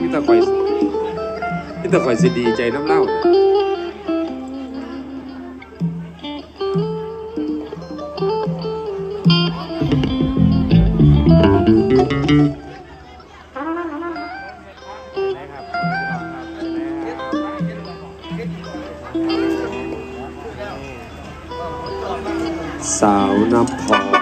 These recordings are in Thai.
มีแต่คอยมีแต่คอยสิดีใจน้ำเล่าสาวน้ำพอง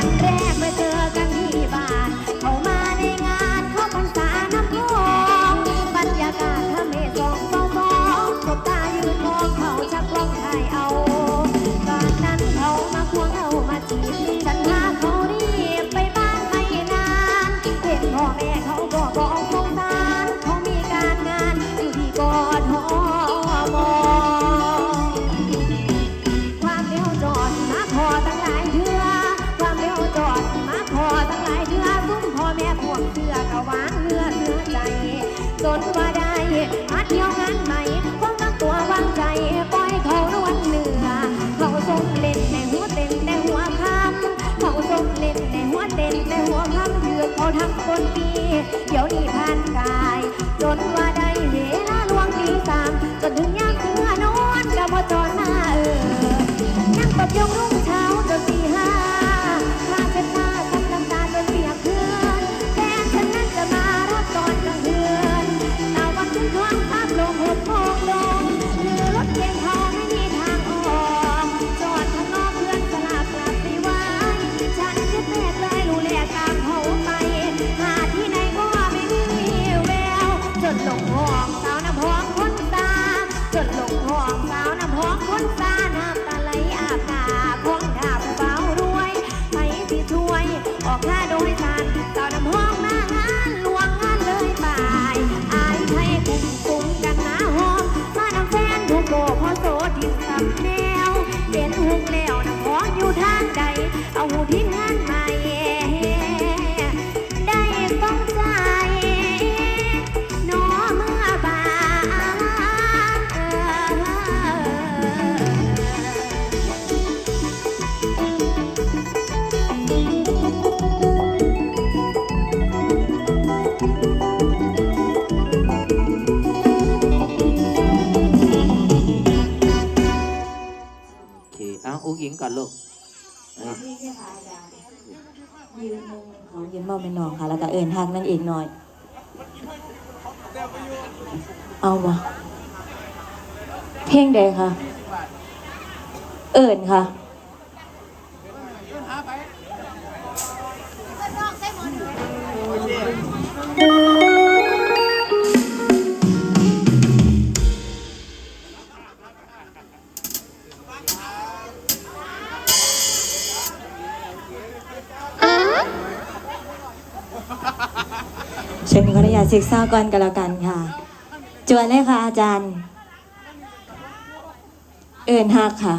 วันแรก จนว่าได้อัดเดียวงานใหม่ Oh. อุ้งอิงก่อนลูกนี่ใช่ค่ายืนมุมของยืนเบาเปนองค่ะ แล้วก็เอินทางนั่นเองหน่อย เอาวะเพ่งใดค่ะ เอินค่ะ เชิญขออนุาตศึกษาก่อนก็แล้วกันค่ะ จวนเลยค่ะอาจารย์ เอินฮักค่ะ